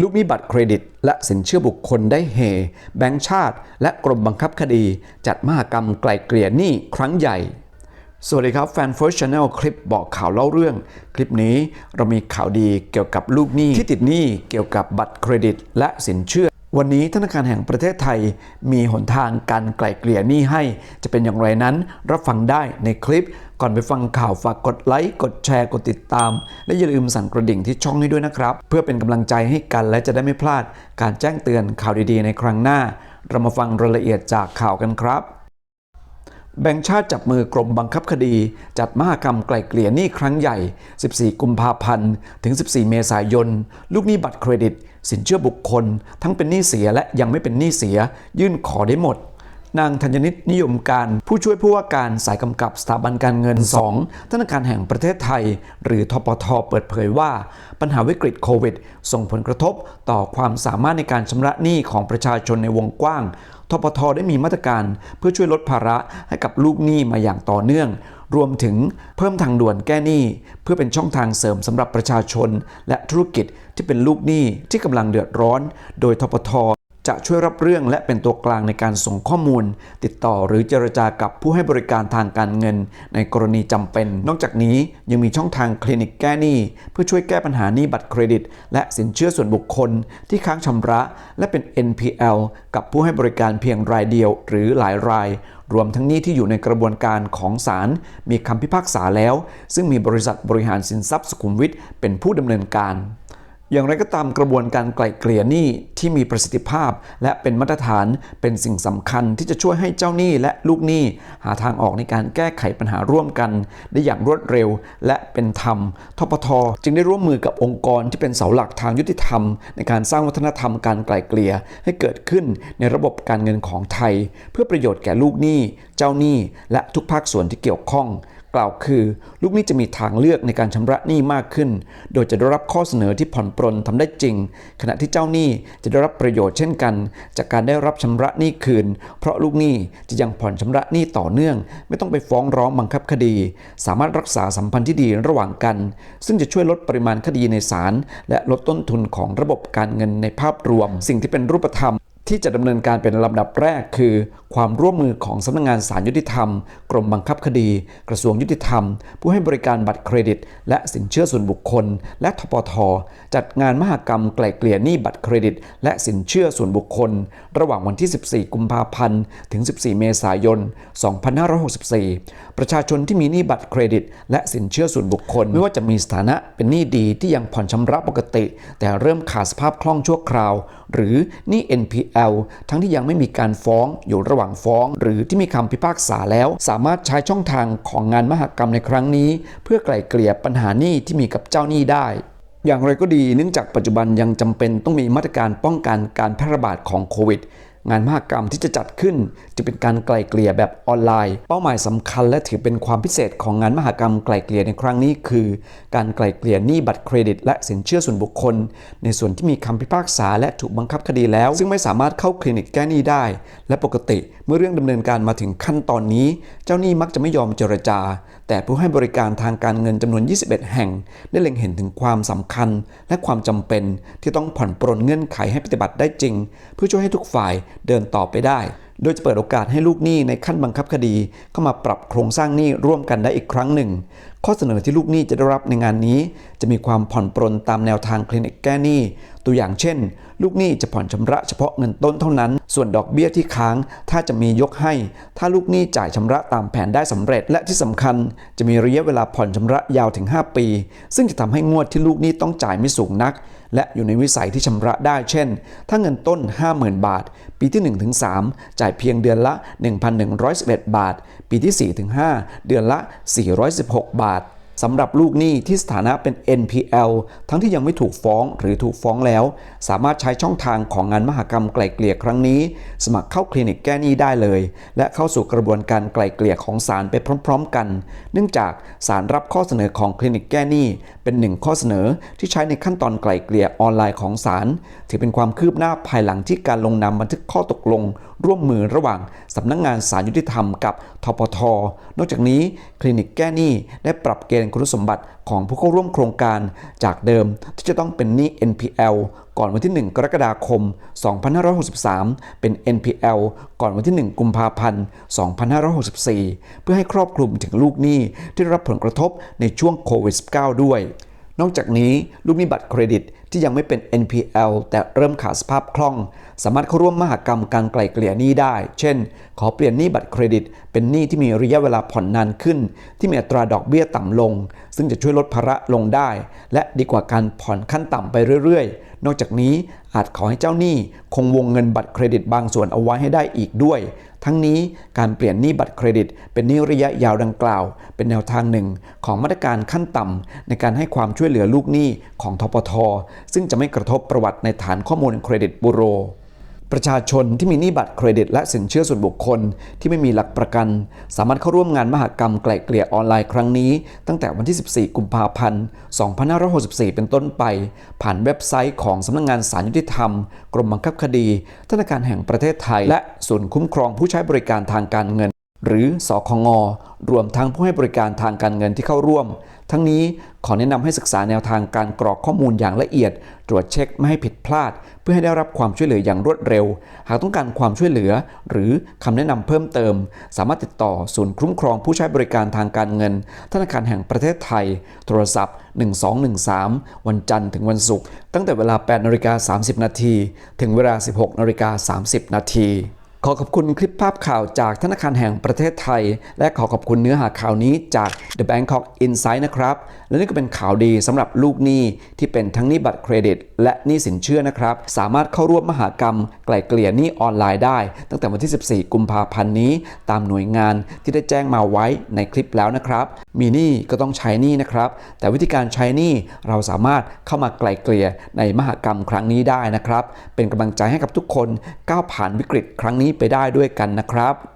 ลูกหนี้บัตรเครดิต และสินเชื่อบุคคลได้เฮแบงก์ชาติ และกรมบังคับคดี จัดมหกรรมไกลเกลี่ยหนี้ครั้งใหญ่ สวัสดีครับแฟน First Channel คลิปบอกข่าวเล่าเรื่อง คลิปนี้เรามีข่าวดีเกี่ยวกับลูกหนี้ที่ติดหนี้เกี่ยวกับบัตรเครดิต และสินเชื่อวันนี้ธนาคารแห่งประเทศไทยมีหนทางการไกล่เกลี่ยหนี้ให้ จะเป็นอย่างไรนั้น รับฟังได้ในคลิป ก่อนไปฟังข่าวฝากกดไลค์กดแชร์กดติดตาม และอย่าลืมสั่นกระดิ่งที่ช่องให้ด้วยนะครับ เพื่อเป็นกำลังใจให้กันและจะได้ไม่พลาด การแจ้งเตือนข่าวดีๆ ในครั้งหน้า เรามาฟังรายละเอียดจากข่าวกันครับ แบงค์ชาติจับมือกรมบังคับคดี จัดมหกรรมไกล่เกลี่ยหนี้ครั้งใหญ่ 14 กุมภาพันธ์ถึง 14 เมษายน ลูกหนี้บัตรเครดิต สินเชื่อบุคคล ทั้งเป็นหนี้เสียและยังไม่เป็นหนี้เสีย ยื่นขอได้หมด นางธัญนิตนิยมการ ผู้ช่วยผู้ว่าการสายกำกับสถาบันการเงิน 2 ธนาคารแห่งประเทศไทย หรือทปทเปิดเผยว่า ปัญหาวิกฤตโควิด ส่งผลกระทบต่อความสามารถในการชำระหนี้ของประชาชนในวงกว้างทปทได้มีมาตรการเพื่อช่วยลดภาระให้กับลูกหนี้มาอย่างต่อเนื่อง รวมถึงเพิ่มทางด่วนแก้หนี้ เพื่อเป็นช่องทางเสริมสำหรับประชาชน และธุรกิจที่เป็นลูกหนี้ที่กำลังเดือดร้อน โดยทปท จะช่วยรับเรื่องและเป็นตัวกลางในการส่งข้อมูล ติดต่อหรือเจรจากับผู้ให้บริการทางการเงิน ในกรณีจำเป็น นอกจากนี้ยังมีช่องทางคลินิกแก้หนี้ เพื่อช่วยแก้ปัญหาหนี้บัตรเครดิต และสินเชื่อส่วนบุคคล ที่ค้างชำระ และเป็น NPL กับผู้ให้บริการเพียงรายเดียว หรือหลายราย รวมทั้งนี้ที่อยู่ในกระบวนการของศาลมีคำพิพากษาแล้ว ซึ่งมีบริษัทบริหารสินทรัพย์สุขุมวิทเป็นผู้ดำเนินการ อย่างไรก็ตามกระบวนการไกล่เกลี่ยหนี้ที่มีประสิทธิภาพ และเป็นมาตรฐานเป็นสิ่งสำคัญที่จะช่วยให้เจ้าหนี้และลูกหนี้หาทางออกในการแก้ไขปัญหาร่วมกัน ได้อย่างรวดเร็ว และเป็นธรรม ทปท จึงได้ร่วมมือกับองค์กรที่เป็นเสาหลักทางยุติธรรม ในการสร้างวัฒนธรรมการไกล่เกลี่ยให้เกิดขึ้นในระบบการเงินของไทย เพื่อประโยชน์แก่ลูกหนี้ เจ้าหนี้ และทุกภาคส่วนที่เกี่ยวข้อง กล่าวคือ ลูกหนี้จะมีทางเลือกในการชำระหนี้มากขึ้น โดยจะได้รับข้อเสนอที่ผ่อนปรนทำได้จริง ขณะที่เจ้าหนี้จะได้รับประโยชน์เช่นกัน จากการได้รับชำระหนี้คืน เพราะลูกหนี้จะยังผ่อนชำระหนี้ต่อเนื่อง ไม่ต้องไปฟ้องร้องบังคับคดี สามารถรักษาสัมพันธ์ที่ดีระหว่างกัน ซึ่งจะช่วยลดปริมาณคดีในศาลและลดต้นทุนของระบบการเงินในภาพรวม สิ่งที่เป็นรูปธรรม ที่จะดำเนินการเป็นลำดับแรกคือ ความร่วมมือของสำนักงงานศาลยุติธรรม กรมบังคับคดี กระทรวงยุติธรรม ผู้ให้บริการบัตรเครดิต และสินเชื่อส่วนบุคคล และทปท จัดงานมหกรรมไกล่เกลี่ยหนี้บัตรเครดิต และสินเชื่อส่วนบุคคล ระหว่างวันที่ 14 กุมภาพันธ์ถึง 14 เมษายน 2564 ประชาชนที่มีหนี้บัตรเครดิต และสินเชื่อส่วนบุคคล ไม่ว่าจะมีสถานะเป็นหนี้ดีที่ยังผ่อนชำระปกติ แต่เริ่มขาดสภาพคล่องชั่วคราว หรือหนี้ NPL ทั้งที่ยังไม่มีการฟ้องอยู่ระหว่างฟ้อง หรือที่มีคำพิพากษาแล้ว สามารถใช้ช่องทางของงานมหกรรมในครั้งนี้ เพื่อไกล่เกลี่ยปัญหาหนี้ที่มีกับเจ้าหนี้ได้อย่างไรก็ดีเนื่องจากปัจจุบันยังจำเป็นต้องมีมาตรการป้องกันการแพร่ระบาดของโควิด งานมหกรรมที่จะจัดขึ้น จะเป็นการไกล่เกลี่ยแบบออนไลน์ เป้าหมายสำคัญและถือเป็นความพิเศษของงานมหกรรมไกล่เกลี่ยในครั้งนี้คือ การไกล่เกลี่ยหนี้บัตรเครดิต และสินเชื่อส่วนบุคคล ในส่วนที่มีคำพิพากษาและถูกบังคับคดีแล้ว ซึ่งไม่สามารถเข้าคลินิกแก้หนี้ได้ และปกติ เมื่อเรื่องดำเนินการมาถึงขั้นตอนนี้ เจ้าหนี้มักจะไม่ยอมเจรจา แต่ผู้ให้บริการทางการเงินจำนวน 21 แห่ง ได้เล็งเห็นถึงความสำคัญ และความจำเป็นที่ต้องผ่อนปรนเงื่อนไขให้ปฏิบัติได้จริง เพื่อช่วยให้ทุกฝ่ายเดินต่อไปได้ โดยจะเปิดโอกาสให้ลูกหนี้ในขั้นบังคับคดี เข้ามาปรับโครงสร้างหนี้ร่วมกันได้อีกครั้งหนึ่ง ข้อเสนอที่ลูกหนี้จะได้รับในงานนี้ จะมีความผ่อนปรนตามแนวทางคลินิกแก้หนี้ ตัวอย่างเช่น ลูกหนี้จะผ่อนชำระเฉพาะเงินต้นเท่านั้น ส่วนดอกเบี้ยที่ค้าง ถ้าจะมียกให้ ถ้าลูกหนี้จ่ายชำระตามแผนได้สำเร็จ และที่สำคัญ จะมีระยะเวลาผ่อนชำระยาวถึง 5 ปี ซึ่งจะทำให้งวดที่ลูกหนี้ต้องจ่ายไม่สูงนัก และอยู่ในวิสัยที่ชำระได้ เช่น ถ้าเงินต้น 50,000 บาท ปีที่ 1-3 จ่ายเพียงเดือนละ 1,111 บาท ปีที่ 4-5 เดือนละ 416 บาท สำหรับลูกหนี้ที่สถานะเป็น NPL ทั้งที่ยังไม่ถูกฟ้องหรือถูกฟ้องแล้ว สามารถใช้ช่องทางของงานมหกรรมไกล่เกลี่ยครั้งนี้ สมัครเข้าคลินิกแก้หนี้ได้เลย และเข้าสู่กระบวนการไกล่เกลี่ยของศาลไปพร้อม ๆ กัน เนื่องจากศาลรับข้อเสนอของคลินิกแก้หนี้เป็นหนึ่งข้อเสนอที่ใช้ในขั้นตอนไกล่เกลี่ยออนไลน์ของศาลถือเป็นความคืบหน้าภายหลังที่การลงนามบันทึกข้อตกลง ร่วมมือระหว่างสำนักงงานศาลยุติธรรมกับทปทนอกจากนี้คลินิกแก้หนี้ได้ปรับเกณฑ์นคุณสมบัติของผู้เข้าร่วมโครงการจากเดิมที่จะต้องเป็นหนี้ NPL ก่อนวันที่ 1 กรกฎาคม 2563 เป็น NPL ก่อนวันที่ 1 กุมภาพันธ์ 2564 เพื่อให้ครอบคลุมถึงลูกหนี้ที่ได้รับผลกระทบในช่วงโควิด -19 ด้วย นอกจากนี้ลูกหนี้บัตรเครดิตที่ยังไม่เป็น NPL แต่เริ่มขาดสภาพคล่อง สามารถเข้าร่วมมหกรรมการไกล่เกลี่ยหนี้ได้ เช่น ขอเปลี่ยนหนี้บัตรเครดิต เป็นหนี้ที่มีระยะเวลาผ่อนนานขึ้น ที่มีอัตราดอกเบี้ยต่ำลง ซึ่งจะช่วยลดภาระลงได้ และดีกว่าการผ่อนขั้นต่ำไปเรื่อย นอกจากนี้อาจขอให้เจ้าหนี้คงวงเงินบัตรเครดิตบางส่วนเอาไว้ให้ได้อีกด้วย ทั้งนี้การเปลี่ยนหนี้บัตรเครดิต เป็นหนี้ระยะยาวดังกล่าว เป็นแนวทางหนึ่ง ของมาตรการขั้นต่ำในการให้ความช่วยเหลือลูกหนี้ของทปทซึ่งจะไม่กระทบประวัติในฐานข้อมูลเครดิตบูโร ประชาชนที่มีหนี้บัตรเครดิต และสินเชื่อส่วนบุคคล ที่ไม่มีหลักประกัน สามารถเข้าร่วมงานมหกรรมไกล่เกลี่ยออนไลน์ครั้งนี้ ตั้งแต่วันที่ 14 กุมภาพันธ์ 2564 เป็นต้นไป ผ่านเว็บไซต์ของสำนักงงานสารยุติธรรม กรมบังคับคดี ธนาคารแห่งประเทศไทย และศูนย์คุ้มครองผู้ใช้บริการทางการเงิน หรือสคงรวมทั้งผู้ให้บริการทางการเงินที่เข้าร่วม ทั้งนี้ขอแนะนำให้ศึกษาแนวทางการกรอกข้อมูลอย่างละเอียด ตรวจเช็คไม่ให้ผิดพลาด เพื่อให้ได้รับความช่วยเหลืออย่างรวดเร็ว หากต้องการความช่วยเหลือ หรือคำแนะนำเพิ่มเติม สามารถติดต่อศูนย์คุ้มครองผู้ใช้บริการทางการเงิน ธนาคารแห่งประเทศไทย โทรศัพท์ 1213 วันจันทร์ถึงวันศุกร์ตั้งแต่เวลา8นาฬิกา30นาทีถึงเวลา 16นาฬิกา30นาที ขอขอบคุณคลิปภาพข่าวจากธนาคารแห่งประเทศไทย และขอขอบคุณเนื้อหาข่าวนี้จาก The Bangkok Insight นะครับ และนี่ก็เป็นข่าวดีสำหรับลูกหนี้ที่เป็นทั้งหนี้บัตรเครดิตและหนี้สินเชื่อนะครับ สามารถเข้าร่วมมหากรรม ไกล่เกลี่ยหนี้ออนไลน์ได้ ตั้งแต่วันที่ 14 กุมภาพันธ์นี้ ตามหน่วยงานที่ได้แจ้งมาไว้ในคลิปแล้วนะครับ มีหนี้ก็ต้องใช้หนี้นะครับ แต่วิธีการใช้หนี้เราสามารถเข้ามาไกล่เกลี่ยในมหากรรมครั้งนี้ได้นะครับ เป็นกำลังใจให้กับทุกคนก้าวผ่านวิกฤตครั้งนี้ไปได้ด้วยกันนะครับ